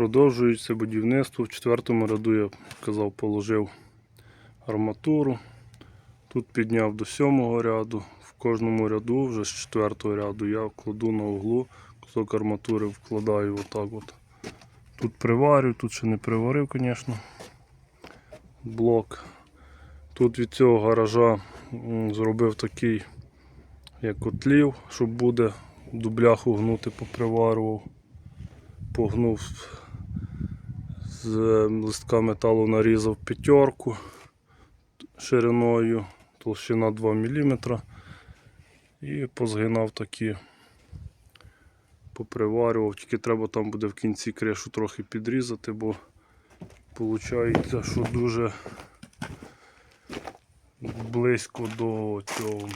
Продовжується будівництво. В четвертому ряду я казав, положив арматуру. Тут підняв до сьомого ряду. В кожному ряду, вже з четвертого ряду, я кладу на углу кусок арматури, вкладаю отак от. Тут приварю, тут ще не приварив, звісно. Блок. Тут від цього гаража зробив такий, як котлів, щоб буде дубляху гнути, поприварював. Погнув з листка металу нарізав п'ятерку шириною, толщина 2 мм. І позгинав такі, поприварював, тільки треба там буде в кінці кришу трохи підрізати, бо виходить, що дуже близько до цього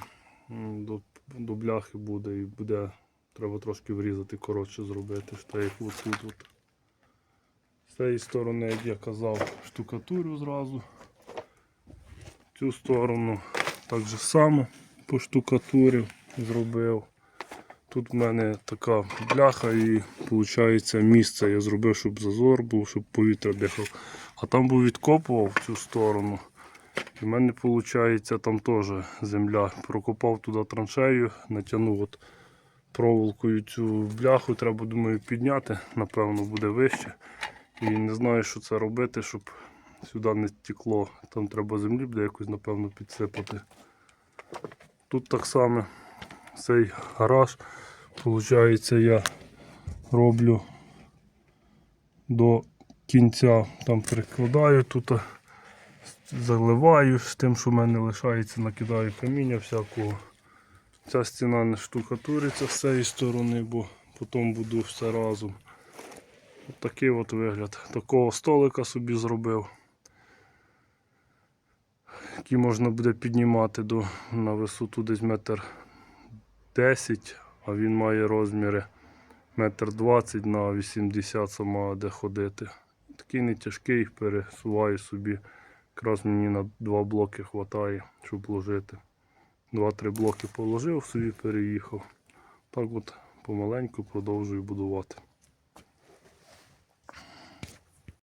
до, до бляхи буде і буде треба трошки врізати, коротше зробити, що як отут. З цієї сторони, як я казав, штукатурю зразу. Цю сторону так же само по штукатурі зробив. Тут в мене така бляха і виходить місце я зробив, щоб зазор був, щоб повітря дихав. А там був відкопував цю сторону. І в мене виходить там теж земля. Прокопав туди траншею, натягнув от проволокою цю бляху, треба, думаю, підняти, напевно, буде вище. І не знаю, що це робити, щоб сюди не текло. Там треба землі буде якось, напевно, підсипати. Тут так само цей гараж, виходить, я роблю до кінця, там прикладаю тут, заливаю з тим, що в мене лишається, накидаю каміння всякого. Ця стіна не штукатуриться з цієї сторони, бо потім буду все разом. От такий от вигляд. Такого столика собі зробив, який можна буде піднімати до, на висоту десь метр 10, а він має розміри метр 20 на 80 сама де ходити. Такий не тяжкий, пересуваю собі. Якраз мені на два блоки вистачає, щоб вложити. Два-три блоки положив, собі переїхав. Так от помаленьку продовжую будувати.